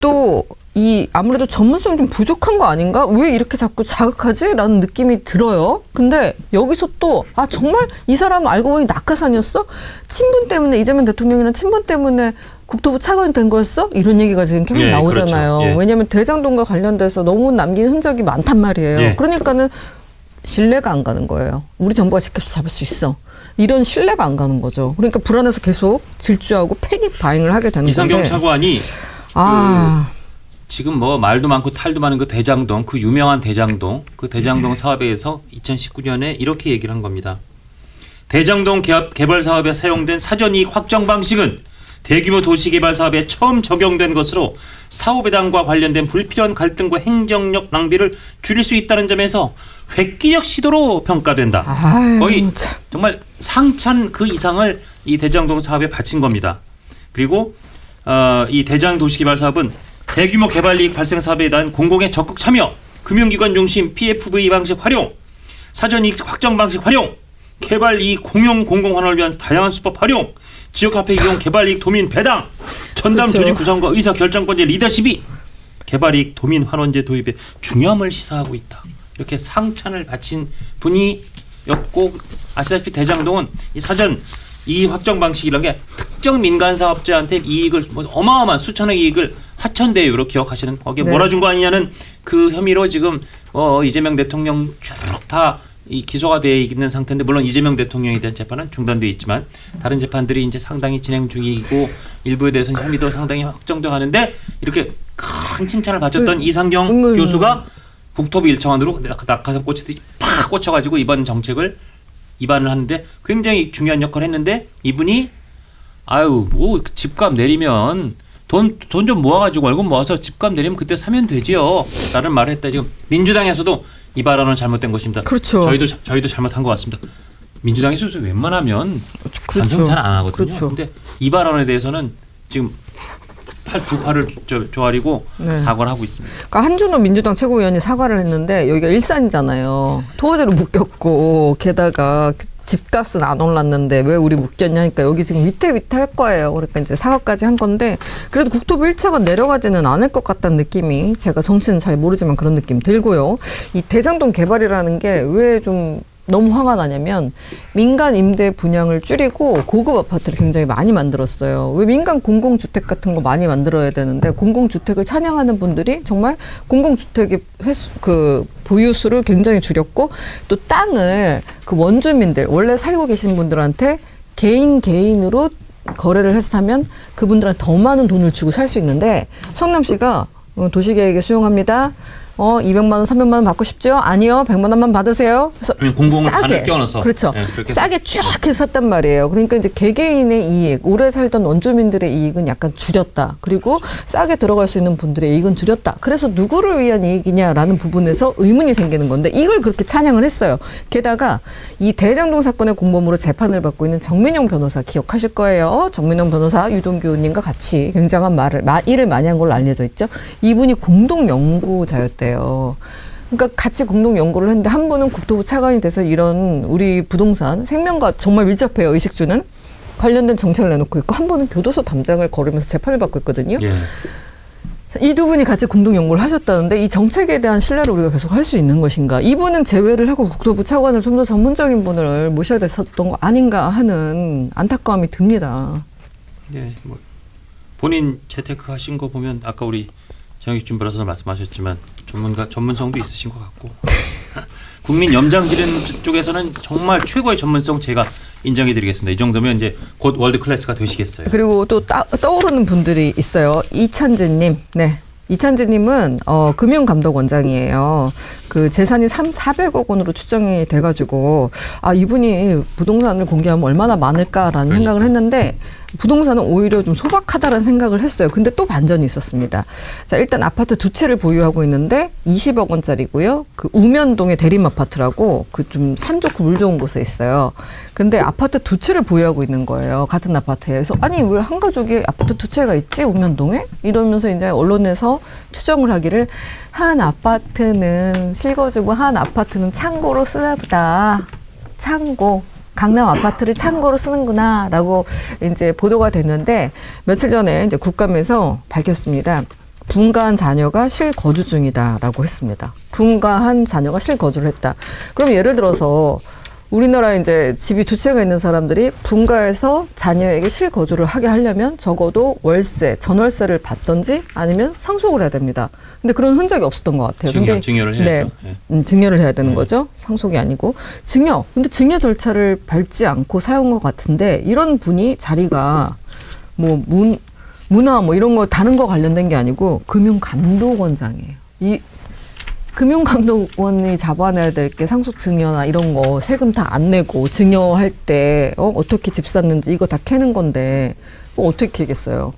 또 이 아무래도 전문성이 좀 부족한 거 아닌가? 왜 이렇게 자꾸 자극하지? 라는 느낌이 들어요. 근데 여기서 또, 아, 정말 이 사람 알고 보니 낙하산이었어? 친분 때문에, 이재명 대통령이랑 친분 때문에 국토부 차관이 된 거였어? 이런 얘기가 지금 계속 예, 나오잖아요. 그렇죠. 예. 왜냐하면 대장동과 관련돼서 너무 남긴 흔적이 많단 말이에요. 예. 그러니까는 신뢰가 안 가는 거예요. 우리 정부가 지켜서 잡을 수 있어. 이런 신뢰가 안 가는 거죠. 그러니까 불안해서 계속 질주하고 패닉 바잉을 하게 되는 이상경 건데. 차관이 아, 지금 뭐 말도 많고 탈도 많은 그 대장동 그 유명한 대장동 그 네. 대장동 사업에 대해서 2019년에 이렇게 얘기를 한 겁니다. 대장동 개업, 개발 사업에 사용된 사전 이익 확정 방식은 대규모 도시 개발 사업에 처음 적용된 것으로 사후 배당과 관련된 불필요한 갈등과 행정력 낭비를 줄일 수 있다는 점에서 획기적 시도로 평가된다. 아유, 거의 참. 정말 상찬 그 이상을 이 대장동 사업에 바친 겁니다. 그리고 어, 이 대장 도시개발 사업은 대규모 개발 이익 발생 사업에 대한 공공의 적극 참여, 금융기관 중심 PFV 방식 활용, 사전 이익 확정 방식 활용, 개발 이익 공용 공공 환원을 위한 다양한 수법 활용, 지역 화폐 이용 개발 이익 도민 배당, 전담 그렇죠. 조직 구성과 의사 결정권의 리더십이 개발 이익 도민 환원제 도입의 중요함을 시사하고 있다. 이렇게 상찬을 바친 분이었고 아시다시피 대장동은 이 사전 이 확정 방식이라는 게 특정 민간 사업자한테 이익을 뭐 어마어마한 수천억 이익을 화천대유로 기억하시는 거기에 네. 몰아준 거 아니냐는 그 혐의로 지금 어 이재명 대통령 쭉 다 이 기소가 되어 있는 상태인데 물론 이재명 대통령에 대한 재판은 중단돼 있지만 다른 재판들이 이제 상당히 진행 중이고 일부에 대해서는 혐의도 상당히 확정돼 가는데 이렇게 큰 칭찬을 받았던 이상경 음, 음. 교수가 국토부 일차원으로 낙- 낙하산 꽂히듯이 팍 꽂혀가지고 이번 정책을 입안을 하는데 굉장히 중요한 역할을 했는데 이분이 아유 뭐 집값 내리면 돈 돈 좀 모아가지고 월급 모아서 집값 내리면 그때 사면 되지요. 라는 말을 했다. 지금 민주당에서도 이 발언은 잘못된 것입니다. 그렇죠. 저희도 자- 저희도 잘못한 것 같습니다. 민주당에서 웬만하면 그렇죠. 반성 잘 안 하거든요. 그렇죠. 근데 이 발언에 대해서는 지금 팔두 팔을 저, 조아리고 네. 사과를 하고 있습니다. 그러니까 한준호 민주당 최고위원이 사과를 했는데 여기가 일산이잖아요. 토호제로 묶였고 게다가 집값은 안 올랐는데 왜 우리 묶였냐 하니까 여기 지금 위태위태할 거예요. 그러니까 이제 사과까지 한 건데 그래도 국토부 1차가 내려가지는 않을 것 같다는 느낌이 제가 정치는 잘 모르지만 그런 느낌 들고요. 이 대장동 개발이라는 게 왜 좀 너무 화가 나냐면 민간 임대 분양을 줄이고 고급 아파트를 굉장히 많이 만들었어요. 왜 민간 공공주택 같은 거 많이 만들어야 되는데 공공주택을 찬양하는 분들이 정말 공공주택의 횟수 그 보유수를 굉장히 줄였고 또 땅을 그 원주민들 원래 살고 계신 분들한테 개인 개인으로 거래를 해서 사면 그분들한테 더 많은 돈을 주고 살 수 있는데 성남시가 어, 도시계획에 수용합니다. 어, 200만 원, 300만 원 받고 싶죠? 아니요. 100만 원만 받으세요. 그래서 아니면 공공을 반을 껴넣어서. 그렇죠. 네, 그렇게 싸게 쫙 해서 샀단 말이에요. 그러니까 이제 개개인의 이익, 오래 살던 원주민들의 이익은 약간 줄였다. 그리고 싸게 들어갈 수 있는 분들의 이익은 줄였다. 그래서 누구를 위한 이익이냐라는 부분에서 의문이 생기는 건데 이걸 그렇게 찬양을 했어요. 게다가 이 대장동 사건의 공범으로 재판을 받고 있는 정민영 변호사 기억하실 거예요. 정민영 변호사 유동규 의원님과 같이 굉장한 말을 마, 일을 많이 한 걸로 알려져 있죠. 이분이 공동 연구자였대요. 그러니까 같이 공동 연구를 했는데 한 분은 국토부 차관이 돼서 이런 우리 부동산 생명과 정말 밀접해요 의식주는 관련된 정책을 내놓고 있고 한 분은 교도소 담장을 걸으면서 재판을 받고 있거든요. 예. 이두 분이 같이 공동 연구를 하셨다는데 이 정책에 대한 신뢰를 우리가 계속 할 수 있는 것인가? 이분은 제외를 하고 국토부 차관을 좀 더 전문적인 분을 모셔야 됐었던 거 아닌가 하는 안타까움이 듭니다. 네, 뭐 본인 재테크 하신 거 보면 아까 우리 정익준 변호사 말씀하셨지만 전문가 전문성도 있으신 것 같고 국민 염장지른 쪽에서는 정말 최고의 전문성 제가 인정해드리겠습니다. 이 정도면 이제 곧 월드 클래스가 되시겠어요. 그리고 또 따, 떠오르는 분들이 있어요. 이찬재님, 네. 이찬재님은 어, 금융감독원장이에요. 그 재산이 3, 400억 원으로 추정이 돼가지고 아 이분이 부동산을 공개하면 얼마나 많을까라는 생각을 했는데 부동산은 오히려 좀 소박하다라는 생각을 했어요. 근데 또 반전이 있었습니다. 자 일단 아파트 두 채를 보유하고 있는데 20억 원짜리고요. 그 우면동의 대림 아파트라고 그 좀 산 좋고 물 좋은 곳에 있어요. 근데 아파트 두 채를 보유하고 있는 거예요. 같은 아파트에. 그래서 아니 왜 한 가족이 아파트 두 채가 있지 우면동에? 이러면서 이제 언론에서 추정을 하기를 한 아파트는 실거주고 한 아파트는 창고로 쓰나 보다. 창고. 강남 아파트를 창고로 쓰는구나라고 이제 보도가 됐는데 며칠 전에 이제 국감에서 밝혔습니다. 분가한 자녀가 실거주 중이다라고 했습니다. 분가한 자녀가 실거주를 했다. 그럼 예를 들어서 우리나라에 이제 집이 두 채가 있는 사람들이 분가해서 자녀에게 실거주를 하게 하려면 적어도 월세, 전월세를 받던지 아니면 상속을 해야 됩니다. 근데 그런 흔적이 없었던 것 같아요. 증여, 근데 증여를 네, 해야죠. 네. 음, 증여를 해야 되는 거죠. 상속이 아니고 증여. 근데 증여 절차를 밟지 않고 사용한 것 같은데 이런 분이 자리가 뭐 문, 문화 뭐 이런 거 다른 거 관련된 게 아니고 금융감독원장이에요. 이 금융감독원이 잡아내야 될 게 상속 증여나 이런 거 세금 다 안 내고 증여할 때 어, 어떻게 집 샀는지 이거 다 캐는 건데 뭐 어떻게 캐겠어요.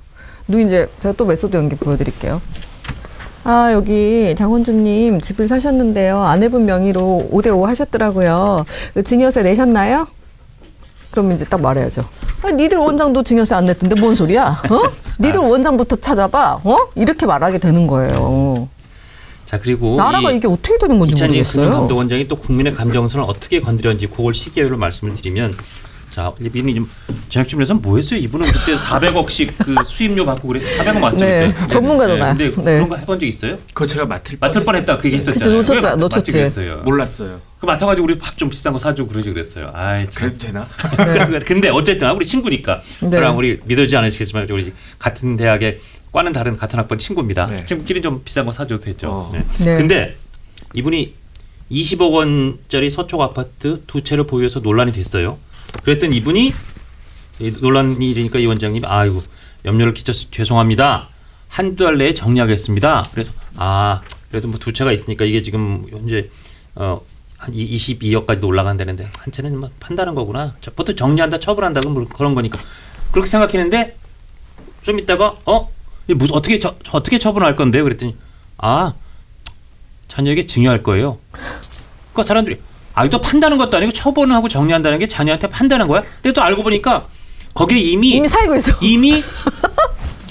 누 이제 제가 또 메소드 연기 보여드릴게요. 아, 여기 장원주님 집을 사셨는데요. 아내분 명의로 5대5 하셨더라고요. 그 증여세 내셨나요? 그럼 이제 딱 말해야죠. 아, 니들 원장도 증여세 안 냈던데 뭔 소리야? 어? 니들 원장부터 찾아봐. 어? 이렇게 말하게 되는 거예요. 자 그리고 나라가 이 이게 어떻게 되는 건지 모르겠어요. 금융감독원장이 또 국민의 감정선을 어떻게 건드렸는지 그걸 시계열로 말씀을 드리면 자 이분이 좀 제작진에서 뭐 했어요? 이분은 그때 400억씩 그 수입료 받고 그래 400억 맞죠? 네, 그때? 전문가잖아요. 네, 근데 네. 그런 거 해본 적 있어요? 그거 제가 맡을 맡을 뻔했다 그 얘기 했었잖아요. 그쵸, 놓쳤죠, 왜 놓쳤지. 몰랐어요. 그 맡아가지고 우리 밥 좀 비싼 거 사주고 그러지 그랬어요. 아이 참. 그래도 되나? 근데 어쨌든 우리 친구니까 네. 저랑 우리 믿어지지 않으시겠지만 우리 같은 대학에 과는 다른 같은 학번 친구입니다. 네. 친구끼리 좀 비싼 거 사줘도 되죠. 어. 네. 네. 근데 이분이 20억 원짜리 서초 아파트 두 채를 보유해서 논란이 됐어요. 그랬더니 이분이 이 논란이 일으니까 이 원장님이 아이고 염려를 끼쳐서 죄송합니다. 한두 달 내에 정리하겠습니다. 그래서 아 그래도 뭐 두 채가 있으니까 이게 지금 현재 어 한 22억까지도 올라간다는데 한 채는 뭐 판다는 거구나. 저 보통 정리한다 처분한다 그런 그런 거니까 그렇게 생각했는데 좀 있다가 어 무슨 어떻게 저, 저 어떻게 처분할 건데요? 그랬더니 아 자녀에게 증여할 거예요. 그러니까 사람들이 아 이거 판다는 것도 아니고 처분하고 정리한다는 게 자녀한테 판다는 거야? 근데 또 알고 보니까 거기에 이미 이미 살고 있어. 이미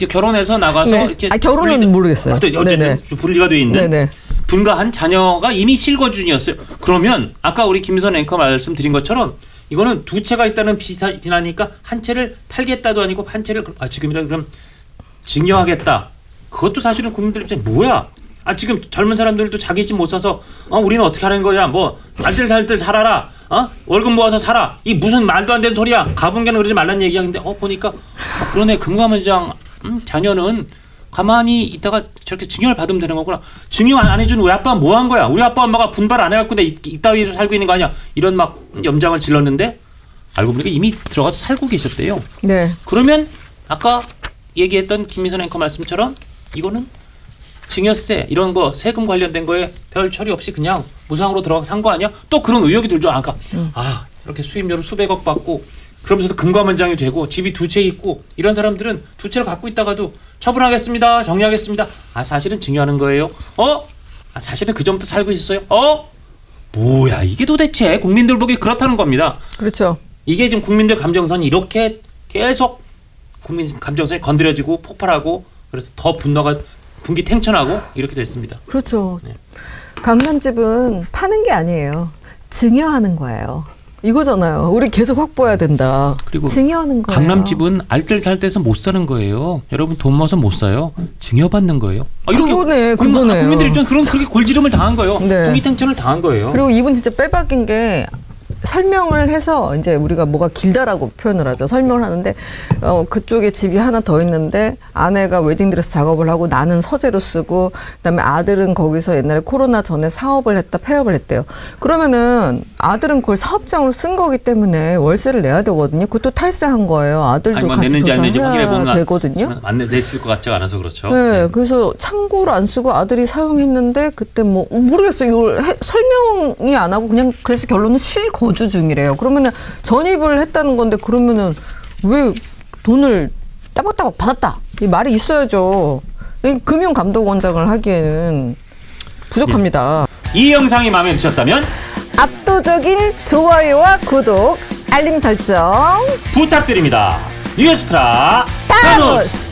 결혼해서 나가서 네. 이렇게 아, 결혼은 분리돼- 모르겠어요. 어쨌든 네네. 분리가 돼 있는 네네. 분가한 자녀가 이미 실거주이었어요. 그러면 아까 우리 김선 앵커 말씀드린 것처럼 이거는 두 채가 있다는 비난이니까 한 채를 팔겠다도 아니고 한 채를 아 지금이라 그럼 증여하겠다. 그것도 사실은 국민들 입장에 뭐야? 아 지금 젊은 사람들도 자기 집 못 사서 어 우리는 어떻게 하는 거냐? 뭐 알뜰 살뜰 살아라. 어 월급 모아서 살아. 이 무슨 말도 안 되는 소리야. 가분개는 그러지 말란 얘기야. 근데 어 보니까 아, 그러네 금감원장 음, 자녀는 가만히 있다가 저렇게 증여를 받으면 되는 거구나. 증여 안 해준 우리 아빠가 뭐한 거야? 우리 아빠 엄마가 분발 안 해갖고 내 이- 이따위로 살고 있는 거 아니야? 이런 막 염장을 질렀는데 알고 보니까 이미 들어가서 살고 계셨대요. 네. 그러면 아까 얘기했던 김미선 앵커 말씀처럼 이거는 증여세 이런 거 세금 관련된 거에 별 처리 없이 그냥 무상으로 들어가 산 거 아니야? 또 그런 의혹이 들죠. 아까 아 이렇게 수입료를 수백억 받고 그러면서도 금감원장이 되고 집이 두 채 있고 이런 사람들은 두 채를 갖고 있다가도 처분하겠습니다. 정리하겠습니다. 아 사실은 증여하는 거예요. 어? 아 사실은 그 전부터 살고 있었어요. 어? 뭐야 이게 도대체 국민들 보기 그렇다는 겁니다. 그렇죠. 이게 지금 국민들 감정선이 이렇게 계속 국민 감정선이 건드려지고 폭발하고 그래서 더 분노가 군기 탱천하고 이렇게 됐습니다. 그렇죠. 네. 강남집은 파는 게 아니에요. 증여하는 거예요. 이거잖아요. 우리 계속 확보해야 된다. 그리고 증여하는 거예요. 강남집은 알뜰살뜰해서 못 사는 거예요. 여러분 돈 모아서 못 사요. 증여받는 거예요. 아, 그거네, 국민- 그거네요. 국민들 입장 그런 그렇게 골지름을 당한 거예요. 네. 군기 탱천을 당한 거예요. 그리고 이분 진짜 빼박인 게 설명을 해서 이제 우리가 뭐가 길다라고 표현을 하죠. 설명을 하는데 어 그쪽에 집이 하나 더 있는데 아내가 웨딩드레스 작업을 하고 나는 서재로 쓰고 그다음에 아들은 거기서 옛날에 코로나 전에 사업을 했다 폐업을 했대요. 그러면은 아들은 그걸 사업장으로 쓴 거기 때문에 월세를 내야 되거든요. 그것도 탈세한 거예요. 아들도 아니 뭐 같이 냈는지 안 냈는지 확인해 보면 되거든요. 안 내- 냈을 것 같지가 않아서 그렇죠. 네, 그래서 창고를 안 쓰고 아들이 사용했는데 그때 뭐 모르겠어요. 이걸 해- 설명이 안 하고 그냥 그래서 결론은 실거 주 중이래요. 그러면은 전입을 했다는 건데 그러면은 왜 돈을 따박따박 받았다 이 말이 있어야죠. 이 금융 감독원장을 하기에는 부족합니다. 이 영상이 마음에 드셨다면 압도적인 좋아요와 구독, 알림 설정. 부탁드립니다. 뉴스트라! 타노스.